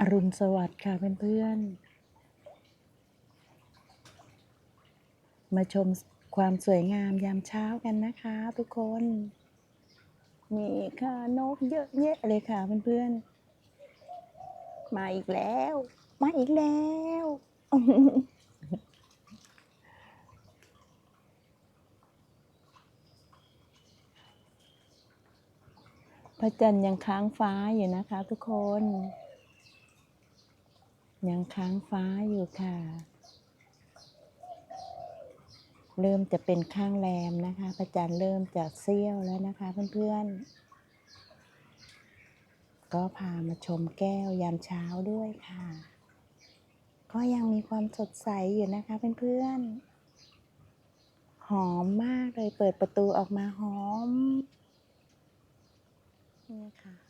อรุณสวัสดิ์ค่ะเพื่อนๆ มาชมความสวยงามยามเช้ากันนะคะ ทุกคน นี่ค่ะนกเยอะแยะเลยค่ะเพื่อนๆ มาอีกแล้ว มาอีกแล้วพระจันทร์ยังค้างฟ้าอยู่นะคะทุกคน ยังค้างฟ้าอยู่ค่ะ เริ่มจะเป็นข้างแรมนะคะพระจันทร์เริ่มจะเสี้ยวแล้วนะคะเพื่อนๆ ก็พามาชมแก้วยามเช้าด้วยค่ะ ก็ยังมีความสดใสอยู่นะคะเพื่อนๆ หอมมากเลยเปิดประตูออกมาหอมนี่ค่ะ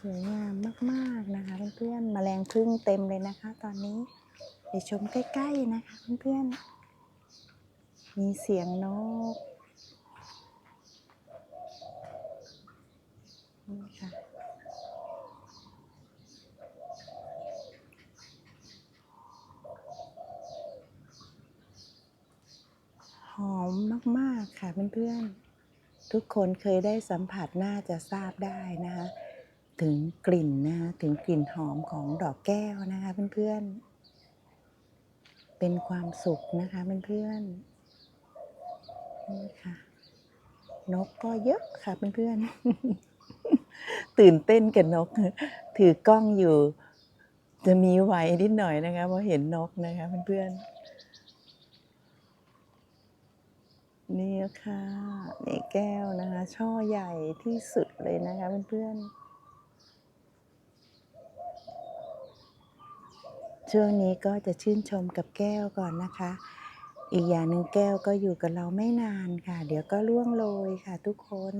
สวยงามมากๆนะคะเพื่อนๆแมลงพึ่งเต็มเลยนะคะ ตอนนี้ไปชมใกล้ๆนะคะเพื่อนๆมีเสียงนกนี่ค่ะหอมมากๆค่ะเพื่อนๆทุกคนเคยได้สัมผัสน่าจะทราบได้นะคะ ถึงกลิ่นนะคะถึงกลิ่นหอมของดอกแก้วนะคะเพื่อนๆ เป็นความสุขนะคะเพื่อนๆนี่ค่ะ นกก็เยอะค่ะเพื่อนๆ ตื่นเต้นกับนก ถือกล้องอยู่ จะมีไหวนิดหน่อยนะคะเพราะเห็นนกนะคะเพื่อนๆนี่ค่ะนี่แก้วนะคะ ช่อใหญ่ที่สุดเลยนะคะเพื่อนๆ ช่วงนี้ก็จะชื่นชมกับแก้วก่อนนะคะ อีกอย่างหนึ่งแก้วก็อยู่กับเราไม่นานค่ะ เดี๋ยวก็ล่วงโรยค่ะ ทุกคน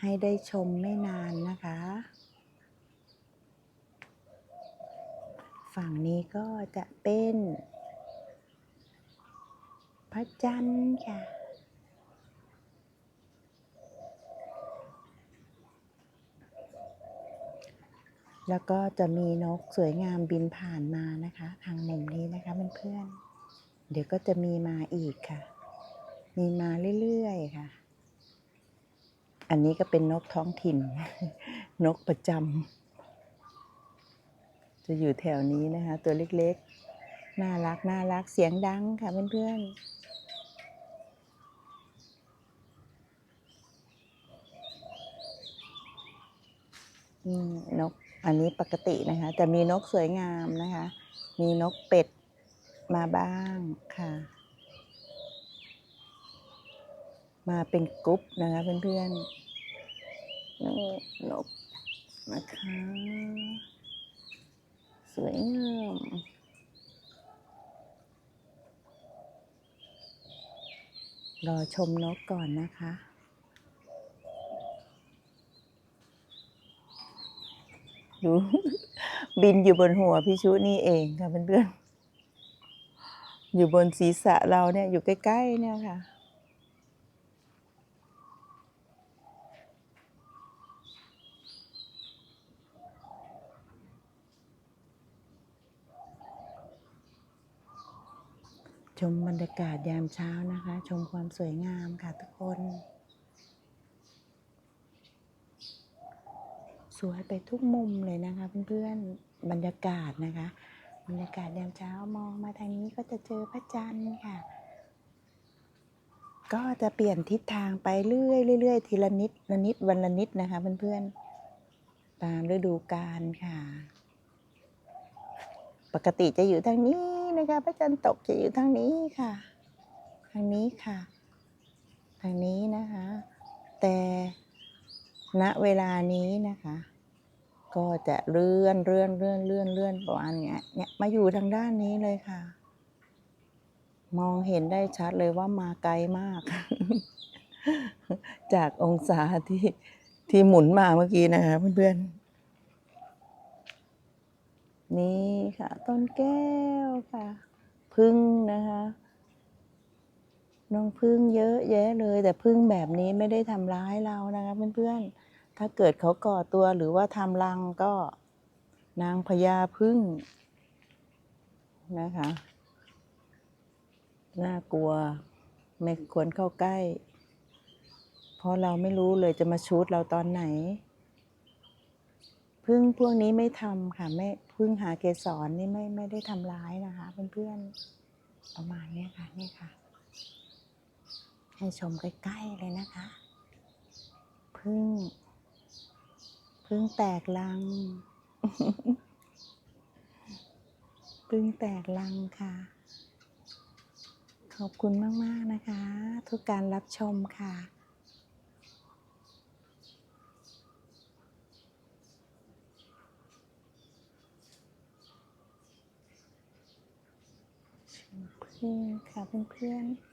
ให้ได้ชมไม่นานนะคะ ฝั่งนี้ก็จะเป็นพระจันทร์ค่ะ แล้วก็จะมีนกสวยงามบินผ่านมานะคะ ทางมุมนี้นะคะเพื่อนๆ เดี๋ยวก็จะมีมาอีกค่ะ มีมาเรื่อยๆค่ะ อันนี้ก็เป็นนกท้องถิ่น นกประจำจะอยู่แถวนี้นะคะ ตัวเล็กๆ น่ารักน่ารักเสียงดังค่ะเพื่อนๆนก อันนี้ปกตินะคะ แต่มีนกสวยงามนะคะ มีนกเป็ดมาบ้างค่ะ มาเป็นกรุ๊ปนะคะเพื่อนๆนี่นกนะคะ สวยงามรอชมนกก่อนนะคะ ดูบินอยู่บนหัวพี่ชุนี่เองค่ะเพื่อนๆอยู่บนศีรษะเราเนี่ยอยู่ใกล้ๆเนี่ยค่ะชมบรรยากาศยามเช้านะคะ ชมความสวยงามค่ะทุกคน สวยไปทุกมุมเลยนะคะเพื่อนๆบรรยากาศนะคะ บรรยากาศยามเช้ามองมาทางนี้ก็จะเจอพระจันทร์ค่ะ ก็จะเปลี่ยนทิศทางไปเรื่อยๆเรื่อยทีละนิดละนิดวันละนิดนะคะเพื่อนๆตามฤดูกาลค่ะ ปกติจะอยู่ทางนี้นะคะพระจันทร์ตกจะอยู่ทางนี้ค่ะทางนี้ค่ะ ทางนี้นะคะ แต่ณเวลานี้นะคะ ก็จะเลื่อนเลื่อนเลื่อนเลื่อนเลื่อนประมาณเนี้ยเนี่ยมาอยู่ทางด้านนี้เลยค่ะ มองเห็นได้ชัดเลยว่ามาไกลมาก จากองศาที่ที่หมุนมาเมื่อกี้นะคะเพื่อนๆ นี่ค่ะ ต้นแก้วค่ะ พึ่งนะคะน้องพึ่งเยอะแยะเลย แต่พึ่งแบบนี้ไม่ได้ทำร้ายเรานะคะเพื่อนๆ ถ้าเกิดเขาก่อตัวหรือว่าทำรังก็นางพญาพึ่งนะคะ น่ากลัวไม่ควรเข้าใกล้ เพราะเราไม่รู้เลยจะมาชูดเราตอนไหน พึ่งพวกนี้ไม่ทำค่ะไม่พึ่งหาเกสรนี่ไม่ไม่ได้ทำร้ายนะคะเพื่อนๆประมาณนี้ค่ะนี่ค่ะ ให้ชมใกล้ๆเลยนะคะ พึ่ง พึ่งแตกลัง พึ่งแตกลังค่ะ ขอบคุณมาก ๆ นะคะ ทุกการรับชมค่ะพึ่งค่ะเพื่อนๆ